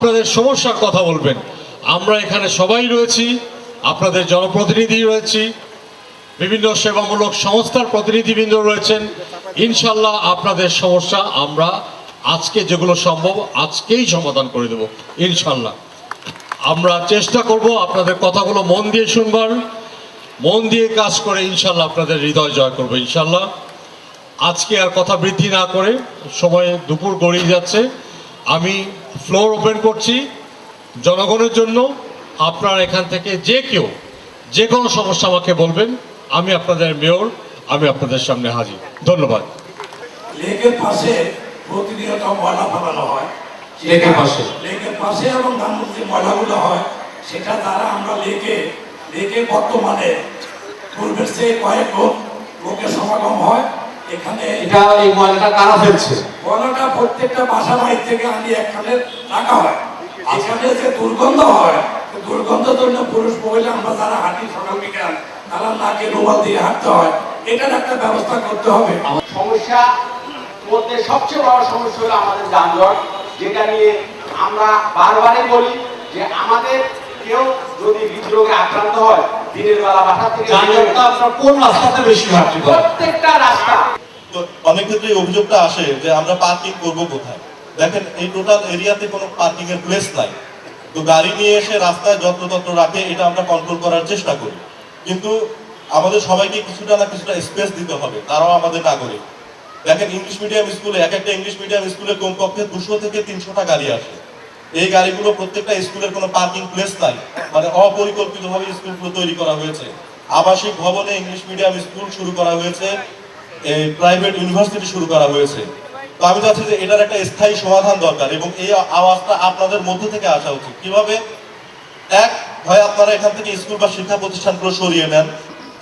আপনাদের সমস্যার কথা বলবেন। আমরা এখানে সবাই রয়েছি, আপনাদের জনপ্রতিনিধি রয়েছি, বিভিন্ন সেবামূলক সংস্থার প্রতিনিধিবৃন্দ রয়েছেন। ইনশাল্লাহ আপনাদের সমস্যা আমরা আজকে যেগুলো সম্ভব আজকেই সমাধান করে দেব ইনশাল্লাহ আমরা চেষ্টা করব আপনাদের কথাগুলো মন দিয়ে শুনবার, মন দিয়ে কাজ করে ইনশাল্লাহ আপনাদের হৃদয় জয় করব ইনশাল্লাহ আজকে আর কথা বৃদ্ধি না করে, সময় দুপুর গড়িয়ে যাচ্ছে। আমি ফ্লোর ওপেন করছি। জনগণের জন্য আপনার এখান থেকে যে কেউ যে কোনো সমস্যা আমাকে বলবেন আমি আপনাদের মেয়র আমি আপনাদের সামনে হাজির। ধন্যবাদ। লেকের পাশে প্রতিনিয়ত ময়লা ফেলানো হয়। লেকের পাশে? লেকের পাশে এবং ধানমন্ত্রী ময়লাগুলো হয়। সেটা দ্বারা আমরা লেকে লেকে বর্তমানে পূর্বের চেয়ে কয়েক লোক লোকের সমাগম হয়। এটা এই ময়লাটা কারা ফেলছে? ময়লাটা প্রত্যেকটা বাসা বাড়ি থেকে একখানে রাখা হয়। এখানে যে দুর্গন্ধ হয় দুর্গন্ধের জন্য পুরুষ মহিলা আমরা যারা হাঁটি সকাল বিকাল তারা নাকে রুমাল দিয়ে হাঁটতে হয়। এটার একটা ব্যবস্থা করতে হবে। সমস্যা মধ্যে সবচেয়ে বড় সমস্যা হলো আমাদের যানজট যেটা নিয়ে আমরা বারবারই বলি যে আমাদের কেউ যদি হৃদরোগে আক্রান্ত হয় দিনের বেলা বাসা থেকে যানজটটা আপনার কোন রাস্তাতে বেশি প্রত্যেকটা রাস্তা অনেক ক্ষেত্রে অভিযোগটা আসে যে আমরা পার্কিং করব কোথায়? দেখেন, এই টোটাল এরিয়াতে কোনো পার্কিং এর প্লেস নাই। তো গাড়ি নিয়ে এসে রাস্তায় রাখে, এটা আমরা কন্ট্রোল করার চেষ্টা করি। কিন্তু আমাদের সবাইকে কিছুটা না কিছুটা স্পেস দিতে হবে, তারাও আমাদের দেখেন ইংলিশ মিডিয়াম স্কুলে এক একটা ইংলিশ মিডিয়াম স্কুলে কমপক্ষে দুশো থেকে তিনশোটা গাড়ি আসে। এই গাড়িগুলো প্রত্যেকটা স্কুলের কোনো পার্কিং প্লেস নাই মানে অপরিকল্পিতভাবে স্কুলগুলো তৈরি করা হয়েছে। আবাসিক ভবনে ইংলিশ মিডিয়াম স্কুল শুরু করা হয়েছে। এই প্রাইভেট ইউনিভার্সিটি শুরু করা হয়েছে। তো আমি চাচ্ছি যে এটার একটা স্থায়ী সমাধান দরকার এবং এই আওয়াজটা আপনাদের মধ্য থেকে আসা উচিত। কীভাবে? এক হয় আপনারা এখান থেকে স্কুল বা শিক্ষা প্রতিষ্ঠানগুলো সরিয়ে নেন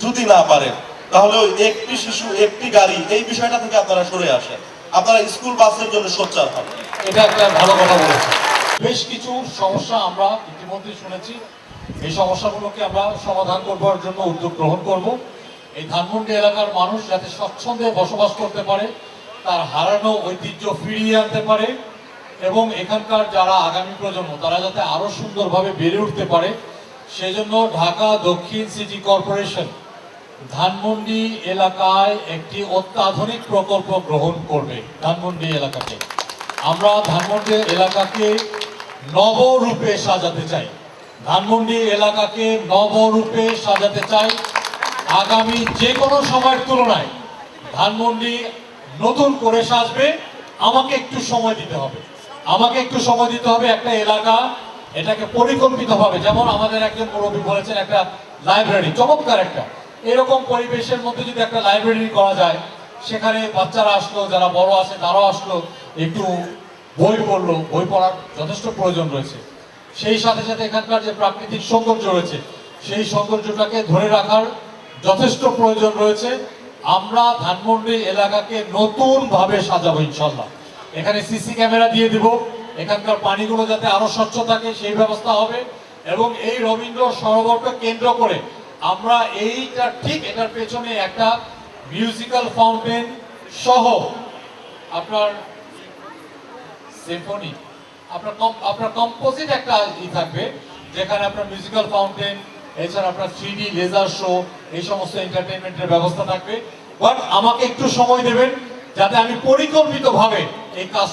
যদি না পারেন তাহলে ওই একটি শিশু একটি গাড়ি এই বিষয়টা থেকে আপনারা সরে আসেন। আপনারা স্কুল বাসের জন্য সোচ্চার হন। এটা একটা ভালো কথা বলেছে বেশ কিছু সমস্যা আমরা ইতিমধ্যে শুনেছি। এই সমস্যাগুলোকে আমরা সমাধান করবার জন্য উদ্যোগ গ্রহণ করব। এই ধানমন্ডি এলাকার মানুষ যাতে স্বচ্ছন্দে বসবাস করতে পারে, তার হারানো ঐতিহ্য ফিরিয়ে আনতে পারে এবং এখানকার যারা আগামী প্রজন্ম, তারা যাতে আরও সুন্দরভাবে বেড়ে উঠতে পারে। সেজন্য ঢাকা দক্ষিণ সিটি কর্পোরেশন ধানমন্ডি এলাকায় একটি অত্যাধুনিক প্রকল্প গ্রহণ করবে ধানমন্ডি এলাকাতে আমরা ধানমন্ডি এলাকাকে নবরূপে সাজাতে চাই। ধানমন্ডি এলাকাকে নবরূপে সাজাতে চাই। আগামী যে কোনো সময়ের তুলনায় ধানমন্ডি নতুন করে সাজবে। আমাকে একটু সময় দিতে হবে। আমাকে একটু সময় দিতে হবে একটা এলাকা এটাকে পরিকল্পিতভাবে। যেমন আমাদের একজন মুরব্বী বলেছেন, একটা লাইব্রেরি, চমৎকার একটা। এরকম পরিবেশের মধ্যে যদি একটা লাইব্রেরি করা যায়, সেখানে বাচ্চারা আসলো, যারা বড় আছে তারাও আসলো, একটু বই পড়ল, বই পড়ার যথেষ্ট প্রয়োজন রয়েছে। সেই সাথে সাথে এখানকার যে প্রাকৃতিক সৌন্দর্য রয়েছে, সেই সৌন্দর্যটাকে ধরে রাখার যথেষ্ট প্রয়োজন রয়েছে। আমরা ধানমন্ডি এলাকাকে নতুন ভাবে সাজাবো ইনশাল্লাহ এখানে সিসি ক্যামেরা দিয়ে দিব। এখানকার পানিগুলো যাতে আরও স্বচ্ছ থাকে, সেই ব্যবস্থা হবে। এবং এই রবীন্দ্র সরোবরকে কেন্দ্র করে আমরা এইটা ঠিক এটার পেছনে একটা মিউজিক্যাল ফাউন্টেন সহ আপনার সিম্ফনি আপনার আপনার কম্পোজিট একটা ই থাকবে, যেখানে আপনার মিউজিক্যাল ফাউন্টেন এছাড়া আপনার থ্রি লেজার শো, এই সমস্ত এন্টারটেনমেন্টের ব্যবস্থা থাকবে। বাট আমাকে একটু সময় দেবেন, যাতে আমি পরিকল্পিতভাবে এই কাজ